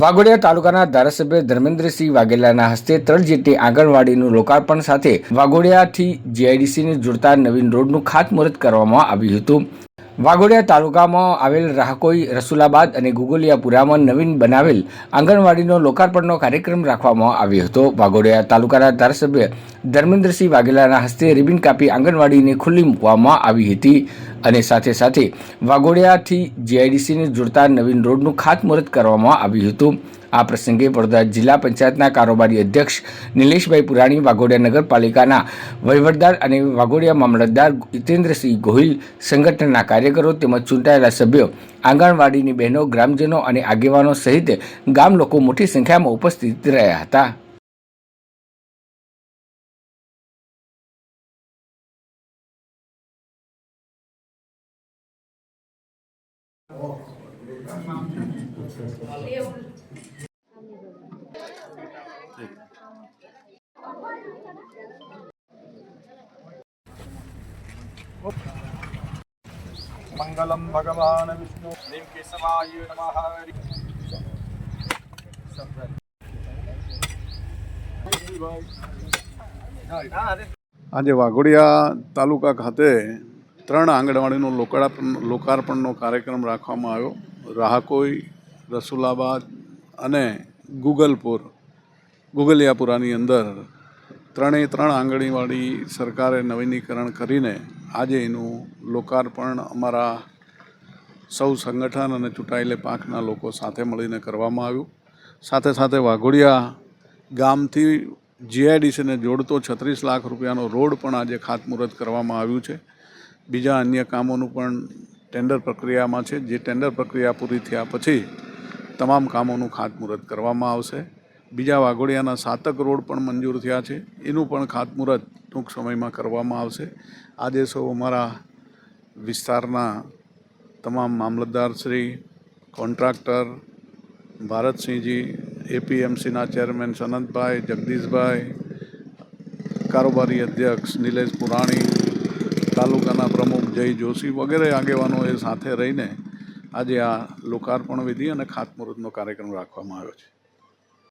વાઘોડિયા તાલુકાના ધારાસભ્ય ધર્મેન્દ્રસિંહ વાઘેલાના હસ્તે ત્રણ જેટલી આંગણવાડીનું લોકાર્પણ સાથે વાઘોડિયાથી જીઆઈડીસીને જોડતા નવીન રોડનું ખાતમુહૂર્ત કરવામાં આવ્યું હતું. વાઘોડિયા તાલુકામાં આવેલ રાહકોઈ, રસુલાબાદ અને ગુગોલિયાપુરામાં નવીન બનાવેલ આંગણવાડીનો લોકાર્પણનો કાર્યક્રમ રાખવામાં આવ્યો હતો. વાઘોડિયા તાલુકાના ધારાસભ્ય ધર્મેન્દ્રસિંહ વાઘેલાના હસ્તે રિબિન કાપી આંગણવાડીને ખુલ્લી મૂકવામાં આવી હતી અને સાથે સાથે વાઘોડિયાથી જીઆઈડીસીને જોડતા નવીન રોડનું ખાતમુહૂર્ત કરવામાં આવ્યું હતું. આ પ્રસંગે વડોદરા જિલ્લા પંચાયતના કારોબારી અધ્યક્ષ નિલેશભાઈ પુરાણી, વાઘોડિયા નગરપાલિકાના વહીવટદાર અને વાઘોડિયા મામલતદાર હિતેન્દ્રસિંહ ગોહિલ સંગઠનના કાર્યકરો તેમજ ચૂંટાયેલા સભ્યો, આંગણવાડીની બહેનો, ગ્રામજનો અને આગેવાનો સહિત ગામ લોકો મોટી સંખ્યામાં ઉપસ્થિત રહ્યા હતા. मङ्गलं भगवान् विष्णु ह्रीं केशवाय नमः આજે વાઘોડિયા તાલુકા ખાતે ત્રણ આંગણવાડીનું લોકાર્પણ લોકાર્પણનો કાર્યક્રમ રાખવામાં આવ્યો રાહકોઈ, રસુલાબાદ અને ગુગલપુર, ગુગલિયાપુરાની અંદર ત્રણેય ત્રણ આંગણીવાડી સરકારે નવીનીકરણ કરીને આજે એનું લોકાર્પણ અમારા સૌ સંગઠન અને ચૂંટાયેલા પાંખના લોકો સાથે મળીને કરવામાં આવ્યું. સાથે સાથે વાઘોડિયા ગામથી જીઆઈડીસીને જોડતો છત્રીસ લાખ રૂપિયાનો રોડ પણ આજે ખાતમુહૂર્ત કરવામાં આવ્યું છે. બીજા અન્ય કામોનું પણ ટેન્ડર પ્રક્રિયામાં છે. જે ટેન્ડર પ્રક્રિયા પૂરી થયા પછી તમામ કામોનું ખાતમુહૂર્ત કરવામાં આવશે. બીજા વાઘોડિયાના સાતક રોડ પણ મંજૂર થયા છે. એનું પણ ખાતમુહૂર્ત ટૂંક સમયમાં કરવામાં આવશે. આજે સૌ અમારા વિસ્તારના તમામ મામલતદારશ્રી કોન્ટ્રાક્ટર ભારતસિંહજી, એપીએમસીના ચેરમેન સનંતભાઈ, જગદીશભાઈ, કારોબારી અધ્યક્ષ નિલેશ પુરાણી તાલુકાના પ્રમુખ જય જોશી વગેરે આગેવાનોએ સાથે રહીને આજે આ લોકાર્પણ વિધિ અને ખાતમુહૂર્તનો કાર્યક્રમ રાખવામાં આવ્યો છે.